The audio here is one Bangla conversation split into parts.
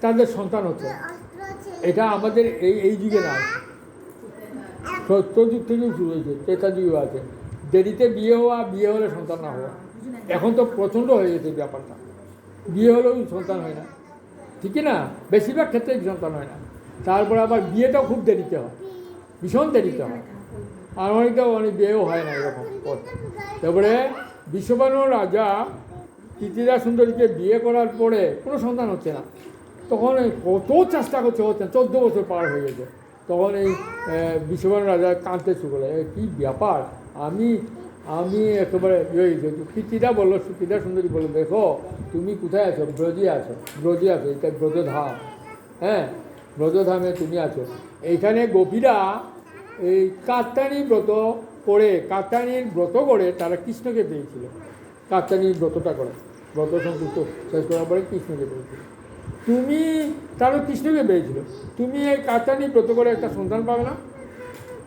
তাদের সন্তান হচ্ছে। এটা আমাদের এই এই যুগে না। সত্য যুগ থেকেও শুরু হয়েছে ত্রেতা যুগও আছে। দেরিতে বিয়ে হওয়া, বিয়ে হলে সন্তান না হওয়া। এখন তো প্রচণ্ড হয়ে গেছে ব্যাপারটা। বিয়ে হলেও সন্তান হয় না। ঠিকই না? বেশিরভাগ ক্ষেত্রে সন্তান হয় না। তারপরে আবার বিয়েটাও খুব দেরিতে হয়। ভীষণ দেরিতে হয়। আর অনেকটাও অনেক বিয়েও হয় না এরকম তারপরে বিশ্ববানু রাজা কৃতিদা সুন্দরীকে বিয়ে করার পরে কোনো সন্তান হচ্ছে না। তখন কত চেষ্টা করছে হচ্ছে চোদ্দ বছর পার হয়ে গেছে। তখন এই বিশ্ববানু রাজা কাঁদতে শুরু করল "এ, কী ব্যাপার? আমি আমি একেবারে ইয়ে হয়ে গেছি। বলল সুকৃতিদা সুন্দরী বলল দেখো তুমি কোথায় আছো? ব্রজে আছো ব্রজে আছো এটা ব্রজধাম হ্যাঁ? ব্রজধামে তুমি আছো। এইখানে গোপীরা এই কাত্তানি ব্রত করে কাত্তানির ব্রত করে তারা কৃষ্ণকে পেয়েছিল। কাত্তানির ব্রতটা করে ব্রত সংযুক্ত শেষ করার পরে কৃষ্ণকে পেয়েছিল। তুমি তারও কৃষ্ণকে পেয়েছিল। তুমি এই কাত্তানি ব্রত করে একটা সন্তান পাবে না?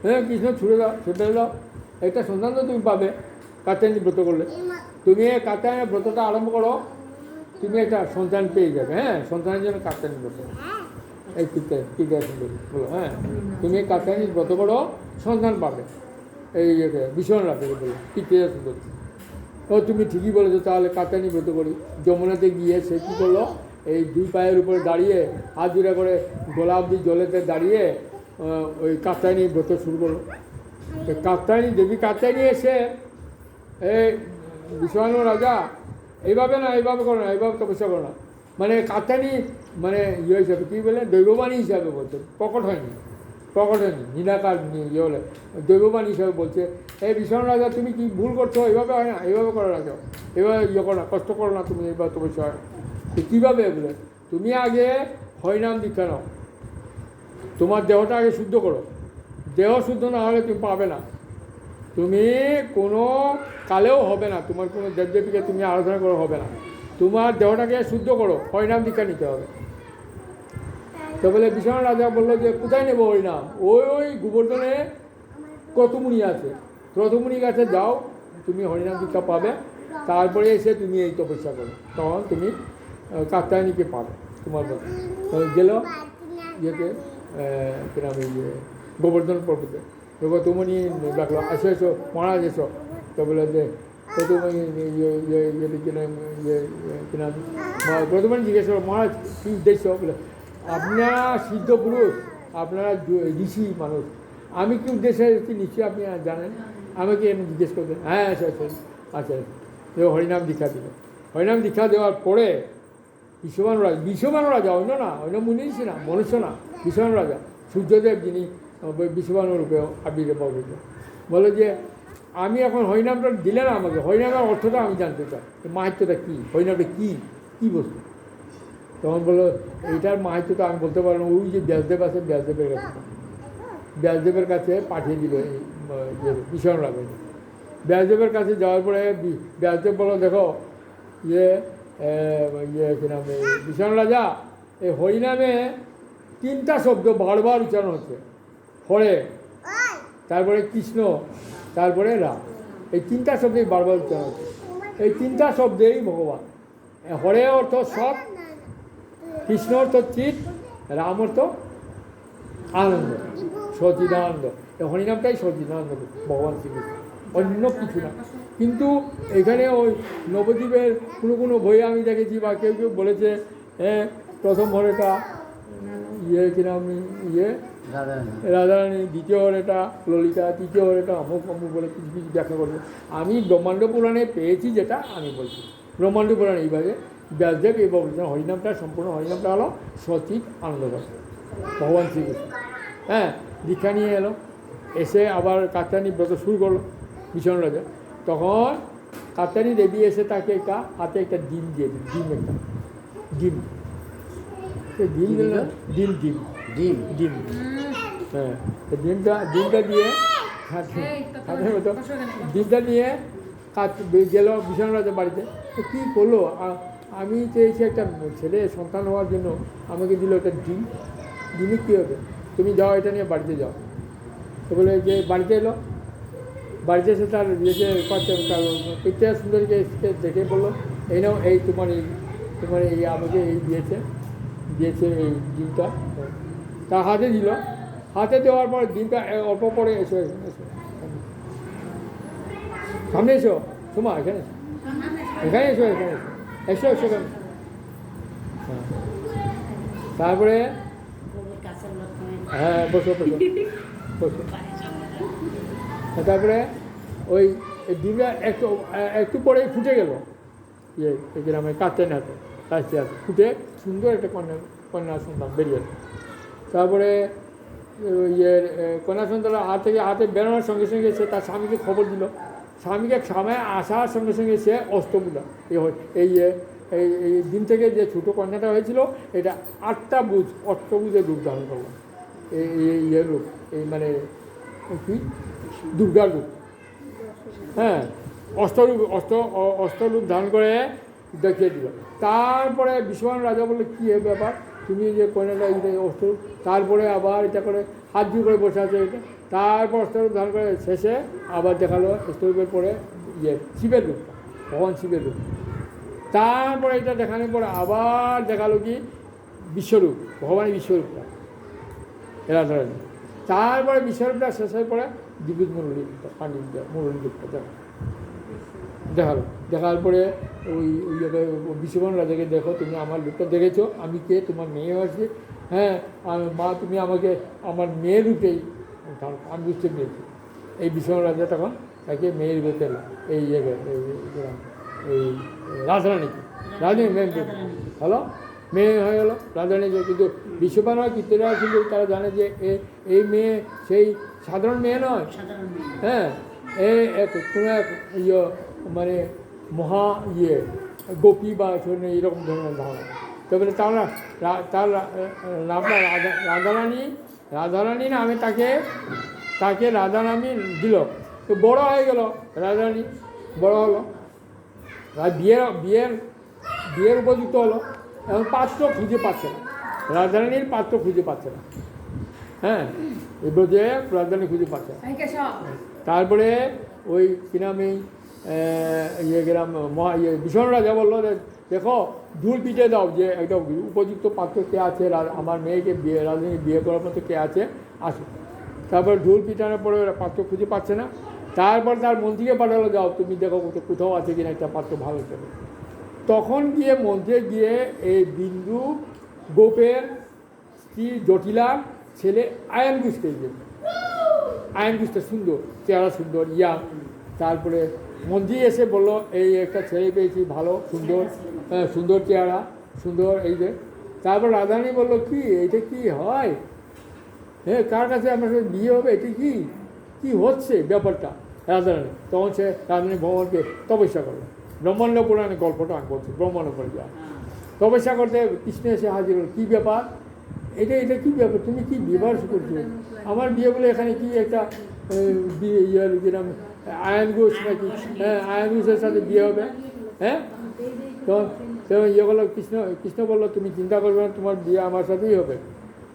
হ্যাঁ কৃষ্ণ ছুড়ে দাও, ছুটে দাও একটা সন্তান তো তুমি পাবে কাত্তানি ব্রত করলে। তুমি এই কাত্তানি ব্রতটা আরম্ভ করো, তুমি একটা সন্তান পেয়ে যাবে। হ্যাঁ সন্তানের জন্য কাত্তানি ব্রত এই কীর্তে কীর্তে সুন্দরী বলো হ্যাঁ। তুমি এই কাত্তানি ব্রত করো, সন্তান পাবে। এই ইয়েকে ভীষণ রাতে বলো কীর্তে সুন্দরী ও, তুমি ঠিকই বলেছ, তাহলে কাতানি ব্রত করি। যমুনাতে গিয়ে সে কী করল? এই দুই পায়ের উপরে দাঁড়িয়ে, হাত জুড়ে করে গোলাপদি জলেতে দাঁড়িয়ে ওই কাত্তায়নী ব্রত শুরু করল। তো কাত্তায়নী দেবী কাত্তায়নী এসে এই বিশ্বনাথ রাজা, এইভাবে না, এইভাবে করো না, এইভাবে তপস্যা করো না। মানে কাত্তায়নী মানে ইয়ে হিসাবে, কী বলে, দৈববাণী হিসাবে বলছে, প্রকট হয়নি প্রকট হয়নি, নিরাকার ইয়ে হলে দৈববাণী হিসাবে বলছে এই বিশ্বনাথ রাজা, তুমি কি ভুল করছ? এইভাবে হয় না, এইভাবে করো রাজা এভাবে ইয়ে করো না, কষ্ট করো না তুমি, এইভাবে তপস্যা হয় কীভাবে বলে তুমি আগে হরিনাম দীক্ষা নাও। তোমার দেহটা আগে শুদ্ধ করো। দেহ শুদ্ধ না হলে তুমি পাবে না। তুমি কোনো কালেও হবে না। তোমার কোনো দেবদেবীকে তুমি আরাধনা করে হবে না। তোমার দেহটাকে শুদ্ধ করো। হরিনাম দীক্ষা নিতে হবে। তো বলে বিশ্বনাথ রাজা বলল যে, কোথায় নেব হরিনাম? ওই ওই গোবর্ধনে ক্রতমুনি আছে। ক্রতমুনির কাছে যাও, তুমি হরিনাম দীক্ষা পাবে। তারপরে এসে তুমি এই তপস্যা করো। তখন তুমি আহ, কাত্যায়নীকে পাবে তোমার গেল ইয়েতে কি নাম এই যে গোবর্ধন পর্বতে তো গৌতমণি ডাকলো আসো এসো মহারাজ এসো তো বলে যে ইয়ে ইয়ে ইয়ে ইয়ে ইয়ে মহা- গৌতমণি জিজ্ঞেস করল মহারাজ কী উদ্দেশ্য বলে আপনারা সিদ্ধ পুরুষ আপনারা ঋষি মানুষ আমি কি উদ্দেশ্যে এসেছি নিশ্চয়ই আপনি জানেন আমাকে এমনি জিজ্ঞেস করবেন হ্যাঁ আচ্ছা আচ্ছা আচ্ছা হরিনাম দীক্ষা দিল হরিনাম দীক্ষা দেওয়ার পরে বিশ্ববান রাজা বিশ্ববান রাজা অন্য না অন্য মুনিষী না মনুষ্য না বিশ্ববান রাজা সূর্যদেব যিনি বিশ্ববান রূপে আবির্ভাব হয়েছে বলে যে আমি এখন হরিনামটা দিলে না আমাকে হরিনামের অর্থটা আমি জানতে চাই। এই মাহাত্যটা কী? হরিনামটা কী? কী বস্তু? তখন বলল এইটার মাহাত্যটা আমি বলতে পারলাম ওই যে ব্যাসদেব আছে ব্যাসদেবের কাছে ব্যাসদেবের কাছে পাঠিয়ে দিল ভীষণ রাজা ব্যাসদেবের কাছে যাওয়ার পরে ব্যাসদেব বলো দেখো এ, ইয়ে কি নাম ভীষণ রাজা এই হরিনামে তিনটা শব্দ বারবার উচ্চারণ হচ্ছে হরে তারপরে কৃষ্ণ তারপরে রাম এই তিনটা শব্দেই বারবার উচ্চারণ হচ্ছে এই তিনটা শব্দেই ভগবান হরে অর্থ সব কৃষ্ণ অর্থ চিত রাম অর্থ আনন্দ সচিদানন্দ এই হরিনামটাই সচিদানন্দ ভগবান শ্রীকৃষ্ণ অন্য কিছু না। কিন্তু এখানে ওই নবদ্বীপের কোনো কোনো বইয়ে আমি দেখেছি বা কেউ কেউ বলেছে হ্যাঁ প্রথম হরেটা ইয়ে কিনা আমি ইয়ে? রাধারানী। দ্বিতীয় হরেটা ললিতা তৃতীয় হরেটা অমুক অমুক বলে কিছু কিছু ব্যাখ্যা করবে আমি ব্রহ্মাণ্ড পুরাণে পেয়েছি যেটা আমি বলছি। ব্রহ্মাণ্ড পুরাণ এইভাবে ব্যাসদেব এই বলছেন হরিনামটা সম্পূর্ণ হরিনামটা হলো সচিত আনন্দবাস ভগবান শ্রীকৃষ্ণ। হ্যাঁ দীক্ষা নিয়ে এলো। এসে আবার কাত্যানী ব্রত শুরু করল। ভীষণ রাজা তখন কাত্যানী দেবী এসে তাকে একটা হাতে একটা ডিম দিয়ে দিল ডিম একটা ডিম। ডিম দিল? না? ডিম ডিম। ডিম? ডিম। হ্যাঁ ডিমটা ডিমটা দিয়ে মতো ডিমটা নিয়ে কাজ গেল ভীষণ রাজা বাড়িতে। তো কী করল? আমি চেয়েছি একটা ছেলে সন্তান হওয়ার জন্য আমাকে দিল একটা ডিম। ডিমে কী হবে? তুমি যাও এটা নিয়ে বাড়িতে যাও। তো বলে যে বাড়িতে এলো। বাড়িতে এসে তার তার পিতা সুন্দরীকে এসে দেখে বলল এই নাও এই তোমার এই তোমার এই আমাকে এই দিয়েছে দিয়েছে এই ডিমটা তার হাতে দিল। হাতে দেওয়ার পর ডিমটা অল্প পরে এসো এখানে এসো। সামনে এসো তোমা এখানে এখানে এসো এখানে এসো। এসো এসো হ্যাঁ। তারপরে? হ্যাঁ বসো বসো বসো। তারপরে ওই ডিমটা একটু একটু পরেই ফুটে গেল। ইয়ে গ্রামে কাটতে নাতে আস্তে আস্তে ফুটে সুন্দর একটা কন্যা কন্যা সন্তান বেরিয়ে। তারপরে ইয়ে কন্যা সন্তান হাত থেকে হাতে বেরোনোর সঙ্গে সঙ্গে সে তার স্বামীকে খবর দিল। স্বামীকে সময় আসার সঙ্গে সঙ্গে সে অস্তগুলো এই এই ইয়ে, এই এই দিন থেকে যে ছোটো কন্যাটা হয়েছিল এটা আটটা বুঝ অষ্টবুজের রূপ ধারণ করল। এই এই ইয়ে রূপ এই মানে কি? দুর্গার রূপ হ্যাঁ অষ্টরূপ, অষ্ট, অ- অষ্টরূপ ধারণ করে দেখিয়ে দিল। তারপরে বিশ্ববান রাজা বলল, কী এ ব্যাপার? তুমি যে এই যে অষ্টরূপ। তারপরে আবার এটা করে হাত দিয়ে করে বসে আছে এটা। তারপর অষ্টরূপ ধারণ করে শেষে আবার দেখাল অষ্টরূপের পরে ইয়ে শিবের রূপ, ভগবান শিবের রূপ। তারপরে এটা দেখানোর পরে আবার দেখাল কি? বিশ্বরূপ, ভগবানের বিশ্বরূপটা। এরা ধরেন। তারপরে বিশ্বরূপটা শেষ হয়ে পরে দিবিদ মুরলী পাণ্ডিত মুরলী রূপটা দেখা দেখাল। দেখার পরে ওই ওই জায়গায় বিশ্ববান রাজাকে দেখো তুমি আমার রূপটা দেখেছ আমি কে? তোমার মেয়ে আছি। হ্যাঁ আর মা তুমি আমাকে আমার মেয়ের রূপেই। আমি বুঝতে পেরেছি এই বিশ্ববান রাজা তখন তাকে মেয়ের রূপে পেল এই জায়গায় এই রাজরানীকে রাজনী মেয়ে হলো? মেয়ে হয়ে গেলো রাজরানী যে কিন্তু বিশ্ববান কীর্তরা কিন্তু তারা জানে যে এ- এই মেয়ে সেই সাধারণ মেয়ে নয়। হ্যাঁ এ এক কোনো এক ইয়ে মানে মহা ইয়ে গোপী বা এরকম ধরনের ধারণা। তারপরে তার তার নামটা রাধা রাধারানী রাধারানী নামে তাকে তাকে রাধা নামে দিল। তো বড় হয়ে গেল রাধারানী বড় হলো। আর বিয়ের বিয়ের বিয়ের উপযুক্ত হলো। এখন পাত্র খুঁজে পাচ্ছে না। রাজধানীর পাত্র খুঁজে পাচ্ছে না। হ্যাঁ এবার যে রাজধানী খুঁজে পাচ্ছে না। তারপরে ওই কি নাম ইয়ে গেলাম মহা ইয়ে ভীষণ রাজা বলল যে দেখো ঢুল পিটে দাও যে একটা উপযুক্ত পাত্র কে আছে আমার মেয়েকে বিয়ে রাজধানী বিয়ে করার মতো কে আছে আসো তারপর ঢুল পিটানোর পরে ওরা পাত্র খুঁজে পাচ্ছে না। তারপর তার মন্ত্রীকে পাঠালো যাও তুমি দেখো কোথাও আছে কিনা একটা পাত্র ভালো চলে তখন গিয়ে মন্ত্রে গিয়ে এই বিন্দু গোপের স্ত্রী জটিলার ছেলে আয়ন ঘুষকে গিয়ে আয়ন ঘুষটা সুন্দর চেহারা সুন্দর ইয়া। তারপরে মন্দির এসে বলল এই একটা ছেলে পেয়েছি ভালো সুন্দর হ্যাঁ, সুন্দর চেহারা সুন্দর এই যে। তারপর রাধারানী বলল কি এটা কি হয়? হ্যাঁ কার কাছে আমার সাথে বিয়ে হবে? এটা কি? কি হচ্ছে ব্যাপারটা? রাধারানী তখন সে রাধারানী ভগবানকে তপস্যা করল। ব্রহ্মাণ্ড পুরাণে গল্পটা আমি বলছি, ব্রহ্মাণ্ড যায় তপস্যা করতে কৃষ্ণ এসে হাজির হল, কী ব্যাপার? এটা এটা কী ব্যাপার? তুমি কি বিবাহ করছ? আমার বিয়ে বলে এখানে কি একটা ইয়ের কিরম আয়ন ঘোষ নাকি? হ্যাঁ আয়ন ঘোষের সাথে বিয়ে হবে। হ্যাঁ? তো তো ইয়ে বলল কৃষ্ণ কৃষ্ণ বলল, তুমি চিন্তা করবে না, তোমার বিয়ে আমার সাথেই হবে।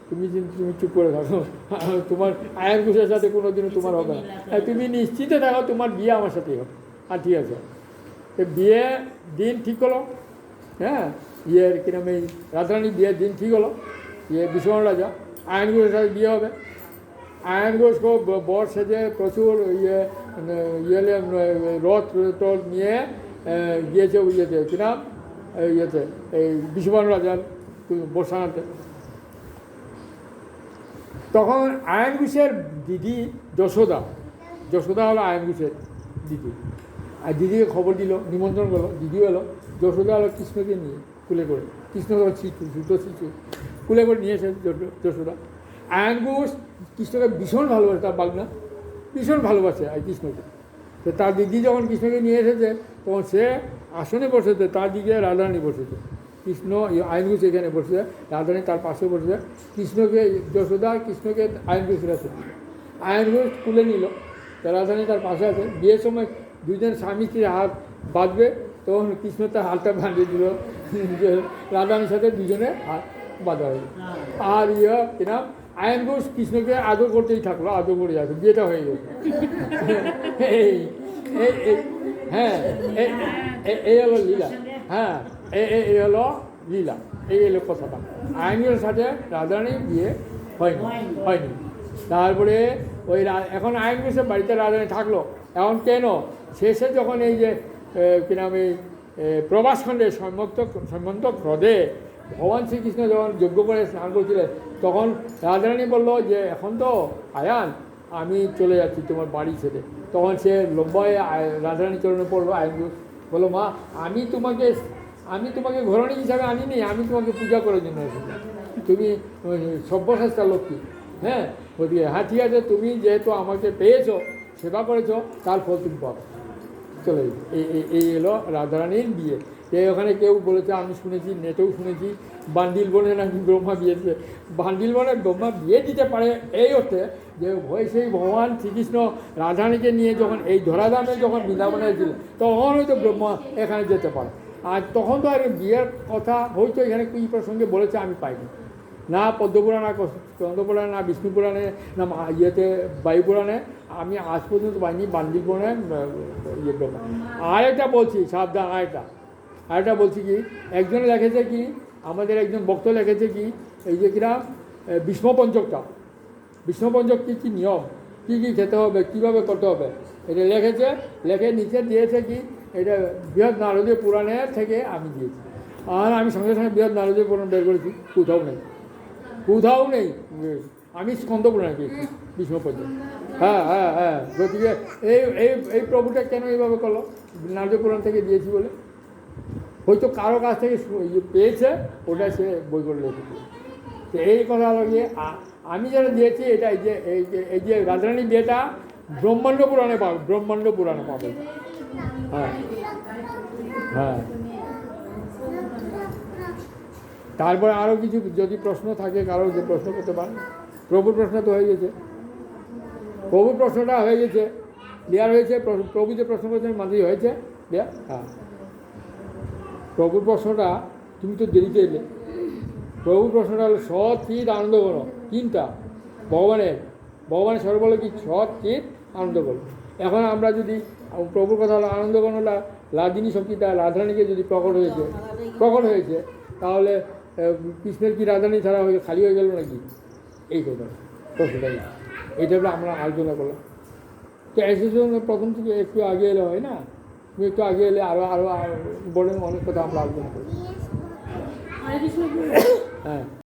তুমি তুমি চুপ করে থাকো। তোমার আয়ন ঘোষের সাথে কোনো দিনও তোমার হবে না। তুমি নিশ্চিতে থাকো, তোমার বিয়ে আমার সাথেই হবে। আর ঠিক আছে। বিয়ে দিন ঠিক হলো হ্যাঁ? ইয়ের কিরম এই রাজরানী বিয়ের দিন ঠিক হলো ইয়ে বিশ্বনাথ রাজা। আয়ন ঘোষের সাথে বিয়ে হবে। আয়ন ঘোষ বর সেজে প্রচুর ইয়ে ইয়ে রথ টথ নিয়ে গিয়েছে ইয়েতে, কী নাম? ইয়েতে, এই বিশ্ববান রাজার বসানাতে। তখন আয়ন ঘোষের দিদি যশোদা যশোদা হলো আয়ন ঘোষের দিদি। আর দিদিকে খবর দিল, নিমন্ত্রণ করল, দিদিও এলো, যশোদা আলো কৃষ্ণকে নিয়ে কুলে করে কৃষ্ণ শিশু ছোটো শিশু কুলে করে নিয়ে এসে যশোদা। আয়ন ঘোষ কৃষ্ণকে ভীষণ ভালোবাসে, তার বাগনা ভীষণ ভালোবাসে আর কৃষ্ণকে। তো তার দিদি যখন কৃষ্ণকে নিয়ে এসেছে, তখন সে আসনে বসেছে, তার দিকে রাধারানী বসেছে। কৃষ্ণ আইন ঘোষ এখানে বসেছে, রাধারানী তার পাশে বসেছে। কৃষ্ণকে, যশোদা কৃষ্ণকে আইন ঘোষ তুলে নিল, তা রাধারানী তার পাশে আছে। বিয়ের সময় দুজন স্বামী স্ত্রীর হাত বাঁধবে, তখন কৃষ্ণ তার হাতটা বাঁধিয়ে দিল। রাধারানীর সাথে দুজনে হাত বাঁধা হলো। আর ইয়ে কিনা আয়ন ঘোষ কৃষ্ণকে আদর করতেই থাকল, আদর করে যাবে বিয়েটা হয়ে গেল এই হ্যাঁ এই- হলো লীলা। হ্যাঁ এই হলো লীলা। এই এলো কথাটা। আইনের সাথে রাধারানীর বিয়ে হয়নি হয়নি। তারপরে ওই এখন আইন বাড়িতে রাধারানী থাকল। এখন কেন? শেষে যখন এই যে এ, কি নাম এই এ, প্রবাসখণ্ডে সম্মন্ত হ্রদে ভগবান শ্রীকৃষ্ণ যখন যজ্ঞ করে স্নান করছিলেন তখন রাধারানী বলল যে এখন তো আয়ান আমি চলে যাচ্ছি তোমার বাড়ি ছেড়ে। তখন সে লম্বায় রাধারানী চরণে পড়ল ঘোষ বলল মা আমি তোমাকে আমি তোমাকে ঘরণী হিসাবে আনিনি আমি তোমাকে পূজা করার জন্য এসেছি। তুমি সভ্যসাস্তা লক্ষ্মী হ্যাঁ? বলছি হ্যাঁ ঠিক আছে তুমি যেহেতু আমাকে পেয়েছ সেবা করেছ, তার ফল তুমি পাবে। চলে এই এলো রাধারানীর বিয়ে। এই ওখানে কেউ বলেছে, আমি শুনেছি, নেটেও শুনেছি, বান্ডিল বনে নাকি ব্রহ্মা বিয়েছে। বান্ডিল বনে ব্রহ্মা বিয়ে দিতে পারে এই অর্থে যে সেই ভগবান শ্রীকৃষ্ণ রাধারানীকে নিয়ে যখন এই ধরাধামে যখন বৃন্দাবনে ছিল তখন হয়তো ব্রহ্মা এখানে যেতে পারে। আর তখন তো আর বিয়ের কথা হয়তো এখানে কি প্রসঙ্গে বলেছে আমি পাইনি। না পদ্মপুরাণ চন্দ্রপুরাণ, না বিষ্ণুপুরাণে, না ইয়েতে বায়ুপুরাণে, আমি আজ পর্যন্ত পাইনি বান্দিল পুরাণে ইয়ে আরেকটা বলছি, সাবধান, আরেকটা। আরেকটা বলছি কি, একজন লেখেছে কি, আমাদের একজন বক্তা লেখেছে কি, এই যে কিনা বিষ্ণুপঞ্চকটা বিষ্ণুপঞ্চক কী কী নিয়ম? কী কী খেতে হবে? কীভাবে করতে হবে? এটা লিখেছে, লেখে নিচে দিয়েছে কি, এটা বৃহৎ নারদীয় পুরাণের থেকে আমি দিয়েছি। আর আমি সঙ্গে সঙ্গে বৃহৎ নারদীয় পুরাণ বের করেছি, কোথাও নেই। কোথাও নেই। আমি স্কন্দ পুরাণে পেয়েছি বিষ্ণুপঞ্চক হ্যাঁ হ্যাঁ হ্যাঁ। গতিকে এই এই এই প্রভুটা কেন এইভাবে করল? নারদীয় পুরাণ থেকে দিয়েছি বলে। হয়তো কারও কাছ থেকে ইয়ে পেয়েছে ওটা সে বই করে লিখেছে তো এই কথা হলো গিয়ে আমি যেটা দিয়েছি এটা এই যে এই যে এই যে রাজরানী বিয়েটা ব্রহ্মাণ্ড পুরাণে পাবে ব্রহ্মাণ্ড পুরাণে পাবে। হ্যাঁ। হ্যাঁ। তারপরে আরও কিছু যদি প্রশ্ন থাকে, কারও যে প্রশ্ন করতে পারেন। প্রভুর প্রশ্ন তো হয়ে গেছে। প্রভুর প্রশ্নটা হয়ে গেছে। ক্লিয়ার হয়েছে? প্র- প্রভু যে প্রশ্ন করেছেন, মাঝেই হয়েছে। ক্লিয়ার? হ্যাঁ। প্রভুর প্রশ্নটা, তুমি তো দেরিতে এলে। প্রভুর প্রশ্নটা হলো, সৎ চিত আনন্দ করো তিনটা। ভগবানের ভগবানের সর্ব বলে কি? সৎ চিত আনন্দ করো এখন আমরা যদি, প্রভুর কথা হলো, আনন্দ করো লাদিনী শক্তিটা রাধারানীকে যদি প্রকট হয়েছে প্রকট হয়েছে, তাহলে কৃষ্ণের কি রাজধানী ছাড়া হয়ে খালি হয়ে গেল নাকি? এই কথা। প্রশ্নটাই হলো আমরা আলোচনা করলাম। তো অ্যাসোসিয়েশন প্রথম থেকে একটু আগে এলে হয় না? তুমি একটু আগে এলে আরও আরও বলে অনেক কথা আমরা আলোচনা করি হ্যাঁ।